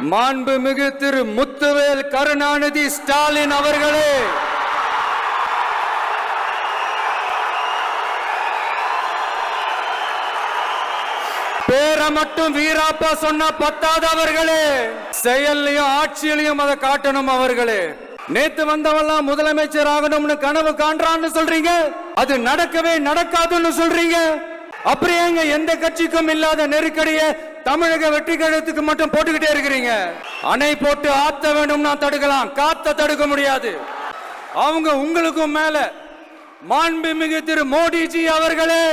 மாண்புமிகு திரு முத்துவேல் கருணாநிதி ஸ்டாலின் அவர்களே. பேரை மட்டும் வீராப்பா சொன்ன பத்தாதவர்களே செயல்லையும் ஆட்சியிலையும் அதை காட்டணும் அவர்களே. நேத்து வந்தவெல்லாம் முதலமைச்சர் ஆகணும்னு கனவு காண்றான்னு சொல்றீங்க. அது நடக்கவே நடக்காதுன்னு சொல்றீங்க. அப்புறம் ஏங்க எந்த கட்சிக்கும் இல்லாத நெருக்கடியை தமிழக வெற்றி கழகத்துக்கு மட்டும் போட்டுக்கிட்டே இருக்கிறீங்க? அணை போட்டு ஆத்த வேணும்னா தடுக்கலாம் காத்த தடுக்க முடியாது. அவங்க உங்களுக்கும் மேல மாண்புமிகு திரு மோடிஜி அவர்களே!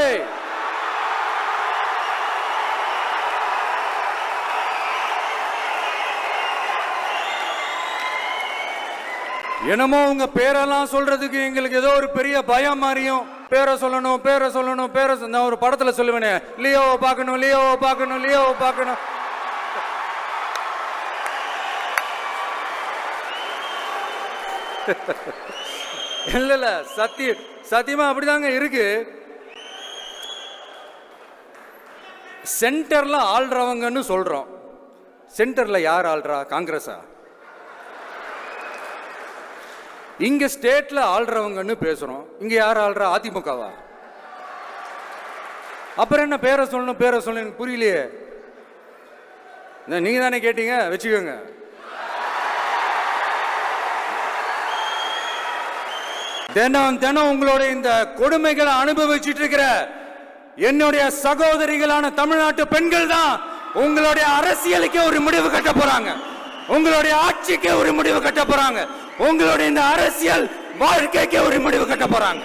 என்னமோ உங்க பேரெல்லாம் சொல்றதுக்கு எங்களுக்கு ஏதோ ஒரு பெரிய பயம் மாதிரியும் பேரை சொல்லணும் பேரை சொல்லணும் பேரை நான் ஒரு படத்துல சொல்லுவேனே. லியோவை பார்க்கணும் லியோவை பார்க்கணும் லியோவை பார்க்கணும். இல்ல இல்ல சத்திய சத்தியமா அப்படிதாங்க இருக்கு. சென்டர்ல ஆள்றவங்கன்னு சொல்றோம். சென்டர்ல யார் ஆள்றா? காங்கிரஸா? இங்க ஸ்டேட்ல ஆள்றவங்கன்னு பேசுறோம். இங்க யார் ஆள்றா? அதிமுகவா? அப்புறம் என்ன பேரை சொல்லணும் பேரை சொல்லணும் எனக்கு புரியலையே. இந்த நீங்க தானே கேட்டீங்க? வச்சுக்கோங்க. தினம் தினம் உங்களுடைய இந்த கொடுமைகளை அனுபவிச்சுட்டு இருக்கிற என்னுடைய சகோதரிகளான தமிழ்நாட்டு பெண்கள் தான் உங்களுடைய அரசியலுக்கே ஒரு முடிவு கட்ட போறாங்க. உங்களுடைய ஆட்சிக்கே ஒரு முடிவு கட்ட போறாங்க. உங்களுடைய இந்த அரசியல் வாழ்க்கைக்கு ஒரு முடிவு கட்ட போறாங்க.